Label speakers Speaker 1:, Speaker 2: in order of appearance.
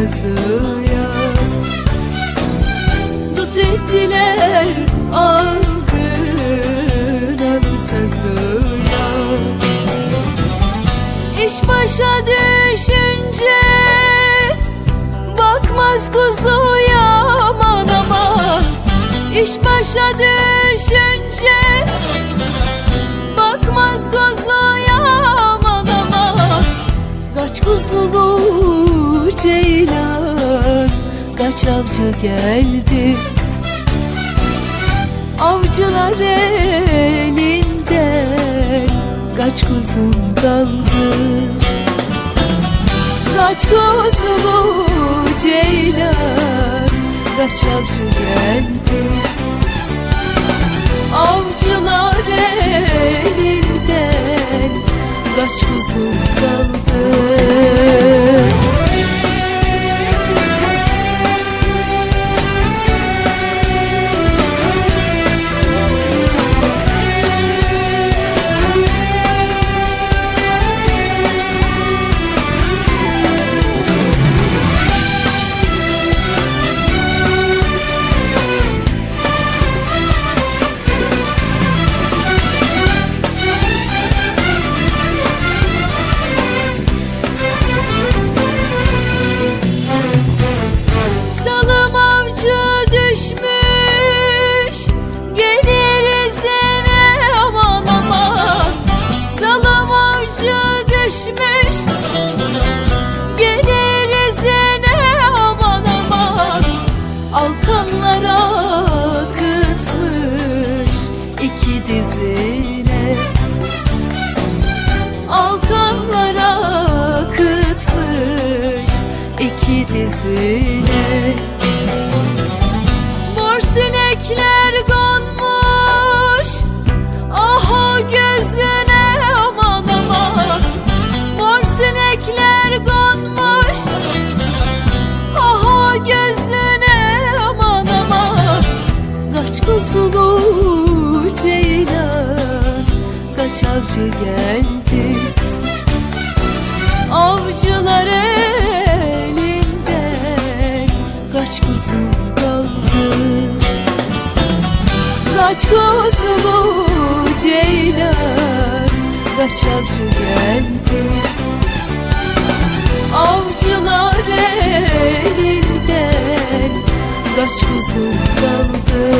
Speaker 1: tazıya Dut ettiler aldın alı tazıya İş başa düşünce Bakmaz kuzuya aman aman. İş başa düşünce Bakmaz kuzuya aman aman. Kaç kuzulu Kaç avcı geldi. Avcılar elinden Kaç kuzum kaldı? Kaç kuzulu ceylan Kaç avcı geldi? Avcılar elinden Kaç kuzum kaldı Alkanlara kıtmış iki dizine. Mor sinekler Kaç avcı geldi. Avcılar elinden Kaç kuzum kaldı? Kaç kuzulu ceylan Kaç avcı geldi? Avcılar elinden Kaç kuzum kaldı